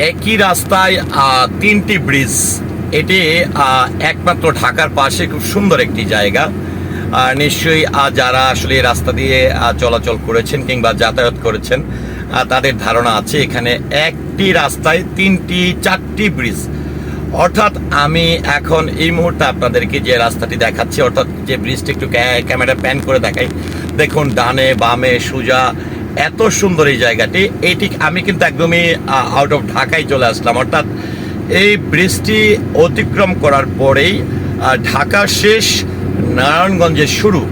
একই রাস্তায় তিনটি ব্রিজ। এটি একমাত্র ঢাকার পাশে খুব সুন্দর একটি জায়গা। নিশ্চয়ই যারা আসলে রাস্তা দিয়ে চলাচল করেছেন কিংবা যাতায়াত করেছেন তাদের ধারণা আছে, এখানে একটি রাস্তায় তিনটি, চারটি ব্রিজ। অর্থাৎ আমি এখন এই মুহূর্তে আপনাদেরকে যে রাস্তাটি দেখাচ্ছি, অর্থাৎ যে ব্রিজটি একটু ক্যা- ক্যামেরা প্যান করে দেখাই। দেখুন, ডানে, বামে, সোজা এত সুন্দর এই জায়গাটি। এইটি আমি কিন্তু একদমই আউট অফ ঢাকায় চলে আসলাম। অর্থাৎ এই ব্রিজটি অতিক্রম করার পরেই ঢাকা শেষ নারায়ণগঞ্জের শুরু।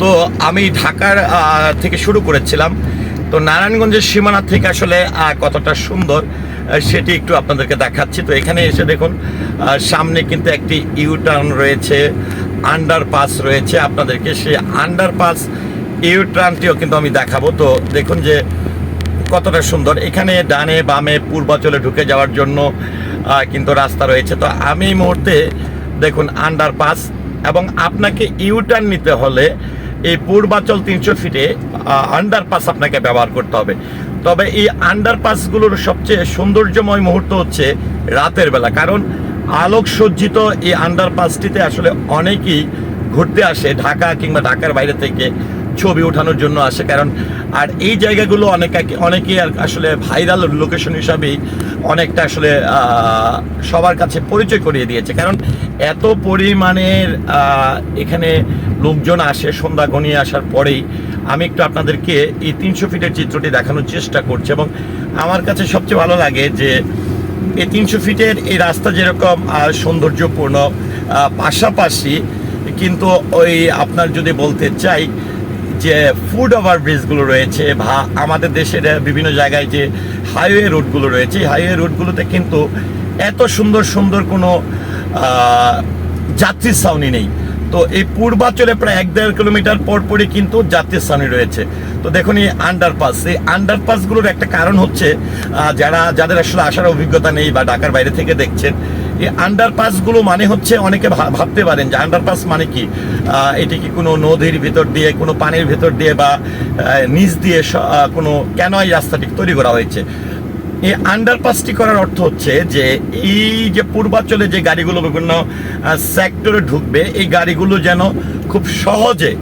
তো আমি ঢাকার থেকে শুরু করেছিলাম। তো নারায়ণগঞ্জের সীমানা থেকে আসলে কতটা সুন্দর সেটি একটু আপনাদেরকে দেখাচ্ছি। তো এখানে এসে দেখুন সামনে কিন্তু একটি ইউ টার্ন রয়েছে আন্ডারপাস রয়েছে আপনাদেরকে। সেই আন্ডারপাস ইউ টার্নটিও কিন্তু আমি দেখাবো। তো দেখুন যে কতটা সুন্দর। এখানে ডানে বামে পূর্বাচলে ঢুকে যাওয়ার জন্য কিন্তু রাস্তা রয়েছে। তো আমি এই মুহূর্তে দেখুন আন্ডারপাস এবং আপনাকে ইউটার্ন নিতে হলে এই পূর্বাচল তিনশো ফিটে আন্ডারপাস আপনাকে ব্যবহার করতে হবে। তবে এই আন্ডারপাসগুলোর সবচেয়ে সৌন্দর্যময় মুহূর্ত হচ্ছে রাতের বেলা। কারণ আলোক সজ্জিত এই আন্ডারপাসটিতে আসলে অনেকেই ঘুরতে আসে ঢাকা কিংবা ঢাকার বাইরে থেকে। ছবি ওঠানোর জন্য আসে, কারণ আর এই জায়গাগুলো অনেক অনেকেই আসলে ভাইরাল লোকেশন হিসাবেই অনেকটা আসলে সবার কাছে পরিচয় করিয়ে দিয়েছে। কারণ এত পরিমাণের এখানে লোকজন আসে, সন্ধ্যা ঘনিয়ে আসার পরেই। আমি একটু আপনাদেরকে এই তিনশো ফিটের চিত্রটি দেখানোর চেষ্টা করছি এবং আমার কাছে সবচেয়ে ভালো লাগে যে এই তিনশো ফিটের এই রাস্তা যেরকম সৌন্দর্যপূর্ণ পাশাপাশি কিন্তু ওই আপনার যদি বলতে চাই যে ফুড ওভার ব্রিজগুলো রয়েছে বা আমাদের দেশের বিভিন্ন জায়গায় যে হাইওয়ে রুটগুলো রয়েছে হাইওয়ে রুটগুলোতে কিন্তু এত সুন্দর সুন্দর কোনো যাত্রীর ছাউনি নেই। তো এই পূর্বাচলে প্রায় এক দেড় কিলোমিটার পর পরই কিন্তু যাত্রীর ছাউনি রয়েছে। তো দেখুন এই আন্ডারপাস এই আন্ডারপাসগুলোর একটা কারণ হচ্ছে যারা, যাদের আসলে আসার অভিজ্ঞতা নেই বা ঢাকার বাইরে থেকে দেখছেন এই আন্ডারপাসগুলো মানে হচ্ছে অনেকে ভাবতে পারেন যে আন্ডারপাস মানে কি? এটি কি কোনো নদীর ভিতর দিয়ে, কোনো পানির ভিতর দিয়ে বা নিচ দিয়ে কোনো কেন এই রাস্তাটি তৈরি করা হয়েছে? এই আন্ডারপাসটি করার অর্থ হচ্ছে যে এই যে পূর্বাঞ্চলে যে গাড়িগুলো বিভিন্ন সেক্টরে ঢুকবে, এই গাড়িগুলো যেন খুব সহজে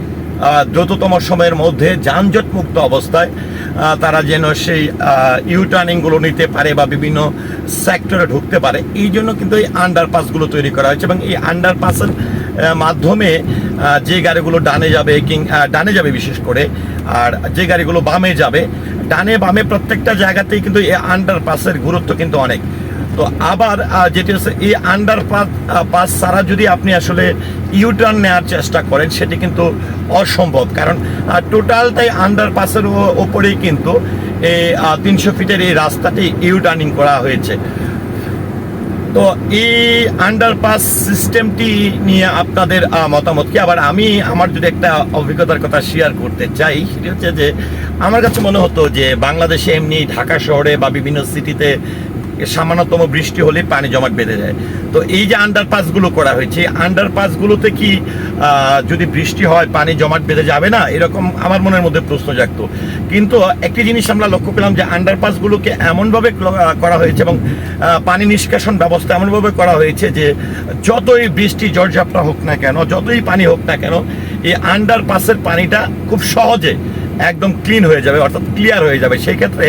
দ্রুততম সময়ের মধ্যে যানজট মুক্ত অবস্থায় তারা যেন সেই ইউ টার্নিংগুলো নিতে পারে বা বিভিন্ন সেক্টরে ঢুকতে পারে। এই জন্য কিন্তু এই আন্ডারপাসগুলো তৈরি করা হয়েছে এবং এই আন্ডারপাসের মাধ্যমে যে গাড়িগুলো ডানে যাবে কিং ডানে যাবে বিশেষ করে, আর যে গাড়িগুলো বামে যাবে, ডানে বামে প্রত্যেকটা জায়গাতেই কিন্তু এই আন্ডারপাসের গুরুত্ব কিন্তু অনেক। তো আবার যেটি হচ্ছে এই আন্ডারপাস পাস ছাড়া যদি আপনি আসলে ইউ টার্ন নেওয়ার চেষ্টা করেন, সেটি কিন্তু অসম্ভব। কারণ টোটাল টোটালটাই আন্ডারপাসের ওপরেই কিন্তু এই তিনশো ফিটের এই রাস্তাটি ইউ টার্নিং করা হয়েছে। তো এই আন্ডারপাস সিস্টেমটি নিয়ে আপনাদের মতামত কি? আবার আমি আমার যদি একটা অভিজ্ঞতার কথা শেয়ার করতে চাই, সেটি হচ্ছে যে, আমার কাছে মনে হতো যে, বাংলাদেশে এমনি ঢাকা শহরে বা বিভিন্ন সিটিতে সামান্যতম বৃষ্টি হলে পানি জমাট বেঁধে যায়। তো এই যে আন্ডারপাসগুলো করা হয়েছে আন্ডারপাসগুলোতে কি যদি বৃষ্টি হয়, পানি জমাট বেঁধে যাবে না? এরকম আমার মনের মধ্যে প্রশ্ন জাগতো। কিন্তু একটি জিনিস আমরা লক্ষ্য পেলাম যে আন্ডারপাসগুলোকে এমনভাবে করা হয়েছে এবং পানি নিষ্কাশন ব্যবস্থা এমনভাবে করা হয়েছে যে যতই বৃষ্টি ঝড়ঝাপটা হোক না কেন, যতই পানি হোক না কেন, এই আন্ডারপাসের পানিটা খুব সহজে একদম ক্লিন হয়ে যাবে, অর্থাৎ ক্লিয়ার হয়ে যাবে। সেই ক্ষেত্রে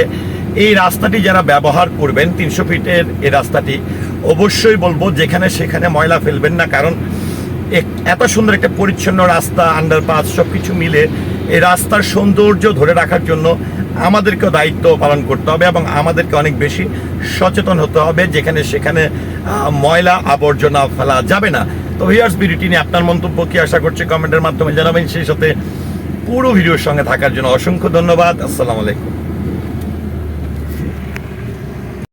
এই রাস্তাটি যারা ব্যবহার করবেন, তিনশো ফিটের এই রাস্তাটি, অবশ্যই বলব যেখানে সেখানে ময়লা ফেলবেন না, কারণ এত সুন্দর একটা পরিচ্ছন্ন রাস্তা আন্ডারপাস সব কিছু মিলে এই রাস্তার সৌন্দর্য ধরে রাখার জন্য আমাদেরকেও দায়িত্ব পালন করতে হবে এবং আমাদেরকে অনেক বেশি সচেতন হতে হবে যেখানে সেখানে ময়লা আবর্জনা ফেলা যাবে না। তো ভিউয়ার্স ভিডিওটি নিয়ে আপনার মন্তব্য কি আশা করছি কমেন্টের মাধ্যমে জানাবেন। সেই সাথে পুরো ভিডিওর সঙ্গে থাকার জন্য অসংখ্য ধন্যবাদ। আসসালামু আলাইকুম।